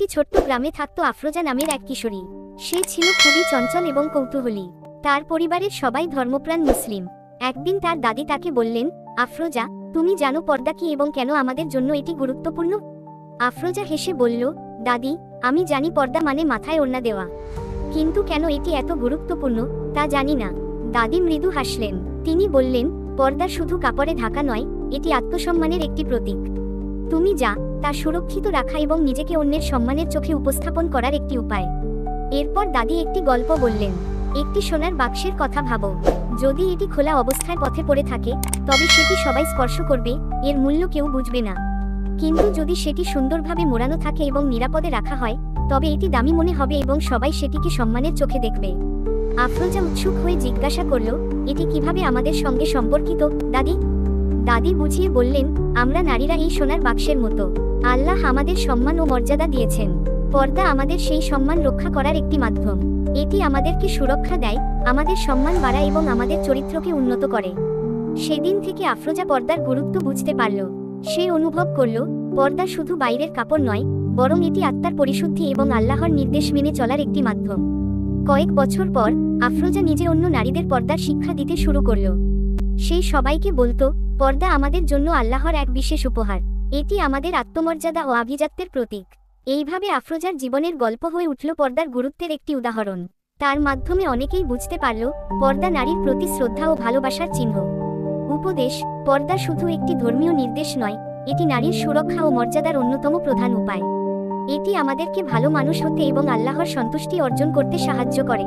একটি ছোট্ট গ্রামে থাকত আফরোজা নামের এক কিশোরী। সে ছিল খুবই চঞ্চল এবং কৌতূহলী। তার পরিবারের সবাই ধর্মপ্রাণ মুসলিম। একদিন তার দাদি তাকে বললেন, আফরোজা, তুমি জানো পর্দা কি এবং কেন আমাদের জন্য এটি গুরুত্বপূর্ণ? আফরোজা হেসে বলল, দাদি, আমি জানি পর্দা মানে মাথায় ওড়না দেওয়া। কিন্তু কেন এটি এত গুরুত্বপূর্ণ, তা জানি না। দাদি মৃদু হাসলেন। তিনি বললেন, পর্দা শুধু কাপড়ে ঢাকা নয়, এটি আত্মসম্মানের একটি প্রতীক। তুমি যা, তা সুরক্ষিত রাখা এবং নিজেকে অন্যের সম্মানের চোখে উপস্থাপন করার একটি উপায়। এরপর দাদি একটি গল্প বললেন। একটি সোনার বাক্সের কথা ভাবো। যদি এটি খোলা অবস্থায় পথে পড়ে থাকে, তবে সেটি সবাই স্পর্শ করবে, এর মূল্য কেউ বুঝবে না। কিন্তু যদি সেটি সুন্দরভাবে মোড়ানো থাকে এবং নিরাপদে রাখা হয়, তবে এটি দামি মনে হবে এবং সবাই সেটিকে সম্মানের চোখে দেখবে। আফরোজা উৎসুক হয়ে জিজ্ঞাসা করল, এটি কীভাবে আমাদের সঙ্গে সম্পর্কিত, দাদি? দাদি বুঝিয়ে বললেন, আমরা নারীরা এই সোনার বাক্সের মতো। আল্লাহ আমাদের সম্মান ও মর্যাদা দিয়েছেন। পর্দা আমাদের সেই সম্মান রক্ষা করার একটি মাধ্যম। এটি আমাদেরকে সুরক্ষা দেয়, আমাদের সম্মান বাড়ায় এবং আমাদের চরিত্রকে উন্নত করে। সেদিন থেকে আফরোজা পর্দার গুরুত্ব বুঝতে পারল। সে অনুভব করল, পর্দা শুধু বাইরের কাপড় নয়, বরং এটি আত্মার পরিশুদ্ধি এবং আল্লাহর নির্দেশ মেনে চলার একটি মাধ্যম। কয়েক বছর পর, আফরোজা নিজে অন্য নারীদের পর্দার শিক্ষা দিতে শুরু করল। সে সবাইকে বলতো, পর্দা আমাদের জন্য আল্লাহর এক বিশেষ উপহার। এটি আমাদের আত্মমর্যাদা ও আভিজাত্যের প্রতীক। এইভাবে আফরোজার জীবনের গল্প হয়ে উঠল পর্দার গুরুত্বের একটি উদাহরণ। তার মাধ্যমে অনেকেই বুঝতে পারল, পর্দা নারীর প্রতি শ্রদ্ধা ও ভালোবাসার চিহ্ন। উপদেশ, পর্দা শুধু একটি ধর্মীয় নির্দেশ নয়, এটি নারীর সুরক্ষা ও মর্যাদার অন্যতম প্রধান উপায়। এটি আমাদেরকে ভালো মানুষ হতে এবং আল্লাহর সন্তুষ্টি অর্জন করতে সাহায্য করে।